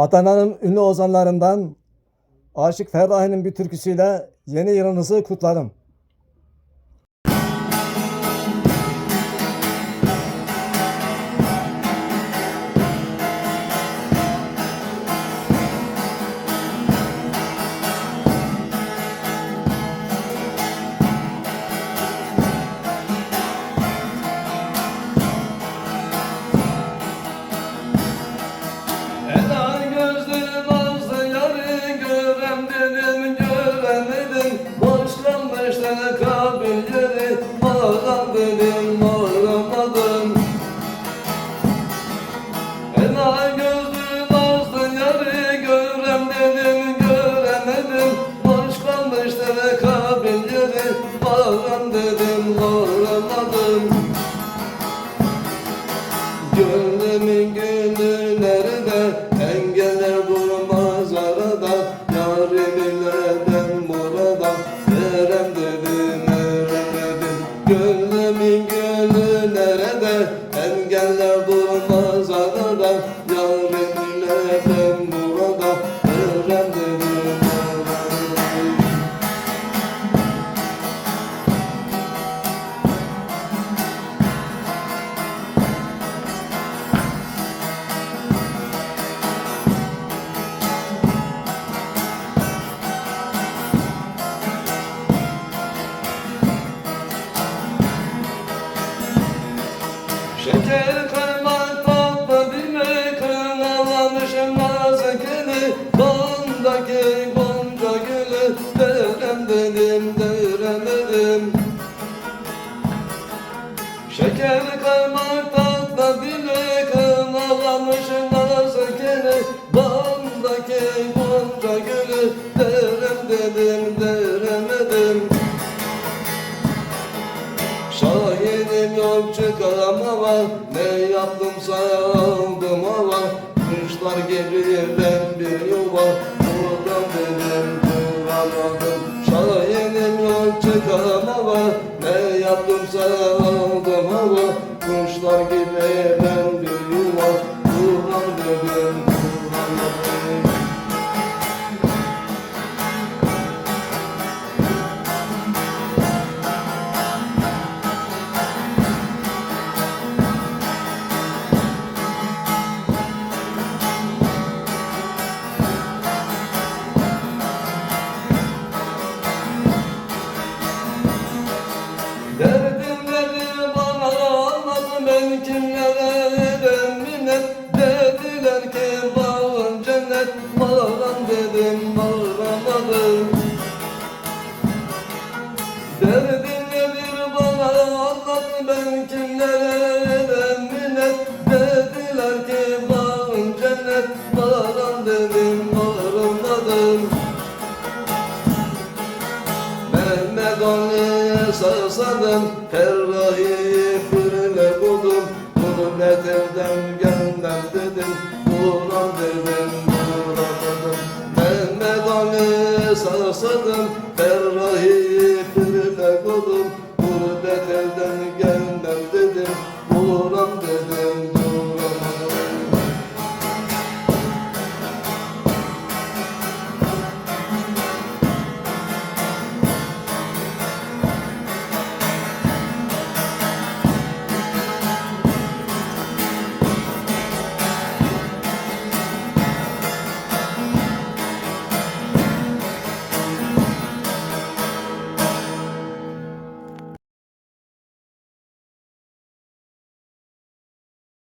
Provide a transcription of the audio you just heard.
Adana'nın ünlü ozanlarından Aşık Ferrahi'nin bir türküsüyle yeni yılınızı kutlarım. Kabil yeri Ağlam dedim ağlamadım Ela gözlü nazlı yarı görem dedim göremedim. Boşlanmıştı kabil yeri Ağlam dedim ağlamadım Gönlümün Gönlümün gülü nerede? Engeller durmaz dedim deremedim Şeker kaymak tatlı dilme kırmalamışım nazikini Kandaki gonca gülü derem dedim Şahidim yok çıkam hava Ne yaptımsa aldım hava Kuşlar gibi ben bir yuva. Buradan dedim duramadım. Şahidim yok çıkam hava Ne yaptımsa aldım hava Kuşlar gibi ben Derdimleri bana? Anlat ben kimlere eden minnet? Dediler ki bağın cennet. Bağlan dedim bağlamadım Mehmet Ali'ye sasadım Ferrah'ı birine buldum. Gurbet evden gönderdi